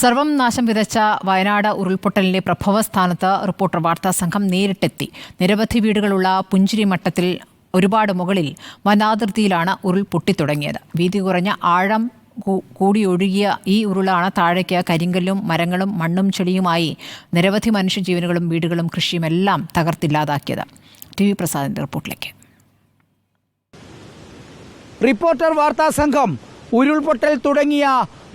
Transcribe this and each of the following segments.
സർവം നാശം വിതച്ച വയനാട് ഉരുൾപൊട്ടലിന്റെ പ്രഭവസ്ഥാനത്ത് റിപ്പോർട്ടർ വാർത്താ സംഘം നേരിട്ടെത്തി. നിരവധി വീടുകളുള്ള പുഞ്ചിരി മട്ടത്തിൽ ഒരുപാട് മുകളിൽ വനാതിർത്തിയിലാണ് ഉരുൾ പൊട്ടിത്തുടങ്ങിയത് വീതി കുറഞ്ഞ ആഴം കൂടിയൊഴുകിയ ഈ ഉരുളാണ് താഴേക്ക് കരിങ്കല്ലും മരങ്ങളും മണ്ണും ചെളിയുമായി നിരവധി മനുഷ്യജീവനുകളും വീടുകളും കൃഷിയുമെല്ലാം തകർത്തില്ലാതാക്കിയത്. ടി വി പ്രസാദിന്റെ റിപ്പോർട്ടിലേക്ക്. റിപ്പോർട്ടർ വാർത്താ സംഘം ഉരുൾപൊട്ടൽ തുടങ്ങിയ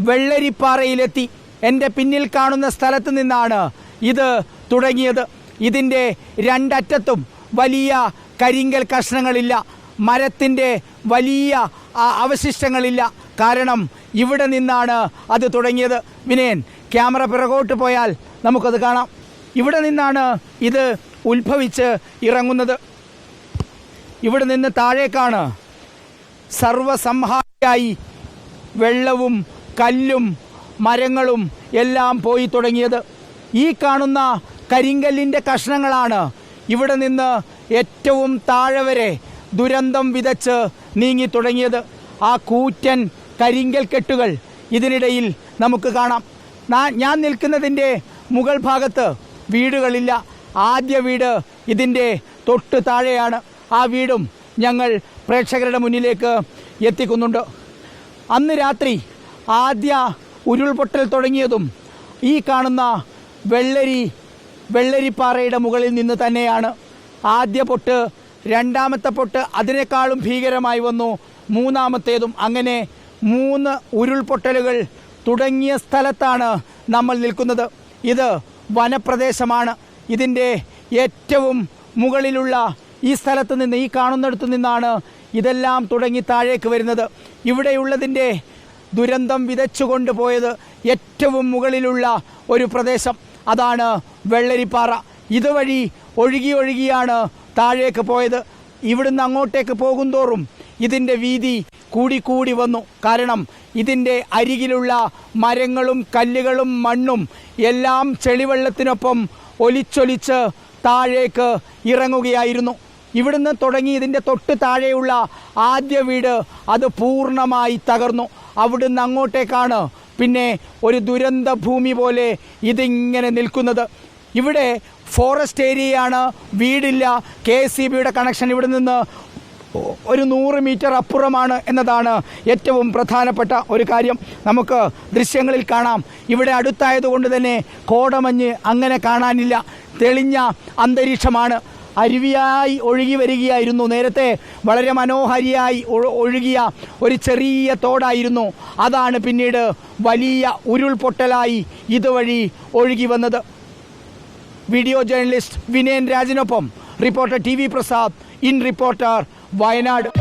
വെള്ളരിപ്പാറയിലെത്തി. എന്റെ പിന്നിൽ കാണുന്ന സ്ഥലത്ത് നിന്നാണ് ഇത് തുടങ്ങിയത്. ഇതിന്റെ രണ്ടറ്റത്തും വലിയ കരിങ്കൽ കഷ്ണങ്ങളില്ല. മരത്തിന്റെ വലിയ അവശിഷ്ടങ്ങളില്ല. കാരണം ഇവിടെ നിന്നാണ് അത് തുടങ്ങിയത്. വിനയൻ ക്യാമറ പിറകോട്ട് പോയാൽ നമുക്കത് കാണാം. ഇവിടെ നിന്നാണ് ഇത് ഉത്ഭവിച്ച് ഇറങ്ങുന്നത്. ഇവിടെ നിന്ന് താഴേക്കാണ് സർവസംഹാരിയായി വെള്ളവും കല്ലും മരങ്ങളും എല്ലാം പോയി തുടങ്ങിയത്. ഈ കാണുന്ന കരിങ്കല്ലിന്റെ കഷ്ണങ്ങളാണ് ഇവിടെ നിന്ന് ഏറ്റവും താഴെ വരെ ദുരന്തം വിതച്ച് നീങ്ങി തുടങ്ങിയത്. ആ കൂറ്റൻ കരിങ്കൽ കെട്ടുകൾ ഇതിനിടയിൽ നമുക്ക് കാണാം. ഞാൻ നിൽക്കുന്നതിന്റെ മുകൾ ഭാഗത്ത് വീടുകളില്ല. ആദ്യ വീട് ഇതിന്റെ തൊട്ട് താഴെയാണ്. ആ വീടും ഞങ്ങൾ പ്രേക്ഷകരുടെ മുന്നിലേക്ക് എത്തിക്കുന്നുണ്ട്. അന്ന് രാത്രി ആദ്യ ഉരുൾപൊട്ടൽ തുടങ്ങിയതും ഈ കാണുന്ന വെള്ളരി വെള്ളരിപ്പാറയുടെ മുകളിൽ നിന്ന് തന്നെയാണ്. ആദ്യ പൊട്ട് രണ്ടാമത്തെ പൊട്ട് അതിനേക്കാളും ഭീകരമായി വന്നു. മൂന്നാമത്തേതും അങ്ങനെ മൂന്ന് ഉരുൾപൊട്ടലുകൾ തുടങ്ങിയ സ്ഥലത്താണ് നമ്മൾ നിൽക്കുന്നത്. ഇത് വനപ്രദേശമാണ്. ഇതിന്റെ ഏറ്റവും മുകളിലുള്ള ഈ സ്ഥലത്ത് നിന്ന് ഈ കാണുന്നിടത്തു നിന്നാണ് ഇതെല്ലാം തുടങ്ങി താഴേക്ക് വരുന്നത്. ഇവിടെയുള്ളതിന്റെ ദുരന്തം വിതച്ചുകൊണ്ട് പോയത് ഏറ്റവും മുകളിലുള്ള ഒരു പ്രദേശം. അതാണ് വെള്ളരിപ്പാറ. ഇതുവഴി ഒഴുകി ഒഴുകിയാണ് താഴേക്ക് പോയത്. ഇവിടുന്ന് അങ്ങോട്ടേക്ക് പോകുന്തോറും ഇതിന്റെ വീതി കൂടിക്കൂടി വന്നു. കാരണം ഇതിന്റെ അരികിലുള്ള മരങ്ങളും കല്ലുകളും മണ്ണും എല്ലാം ചെളിവെള്ളത്തിനൊപ്പം ഒലിച്ചൊലിച്ച് താഴേക്ക് ഇറങ്ങുകയായിരുന്നു. ഇവിടുന്ന് തുടങ്ങി ഇതിന്റെ തൊട്ട് താഴെയുള്ള ആദ്യ വീട് അത് പൂർണമായി തകർന്നു. അവിടുന്ന് അങ്ങോട്ടേക്കാണ്. പിന്നെ ഒരു ദുരന്ത ഭൂമി പോലെ ഇതിങ്ങനെ നിൽക്കുന്നത്. ഇവിടെ ഫോറസ്റ്റ് ഏരിയയാണ് വീടില്ല. കെ എസ് സി ബിയുടെ കണക്ഷൻ ഇവിടെ നിന്ന് ഒരു നൂറ് മീറ്റർ അപ്പുറമാണ് എന്നതാണ് ഏറ്റവും പ്രധാനപ്പെട്ട ഒരു കാര്യം. നമുക്ക് ദൃശ്യങ്ങളിൽ കാണാം. ഇവിടെ അടുത്തായതുകൊണ്ട് തന്നെ കോടമഞ്ഞ് അങ്ങനെ കാണാനില്ല. തെളിഞ്ഞ അന്തരീക്ഷമാണ്. അരുവിയായി ഒഴുകി വരികയായിരുന്നു. നേരത്തെ വളരെ മനോഹരിയായി ഒഴുകിയ ഒരു ചെറിയ തോടായിരുന്നു. അതാണ് പിന്നീട് വലിയ ഉരുൾപൊട്ടലായി ഇതുവഴി ഒഴുകി വന്നത്. Video journalist Vinayan രാജനൊപ്പം reporter T V Prasad in reporter Wayanad.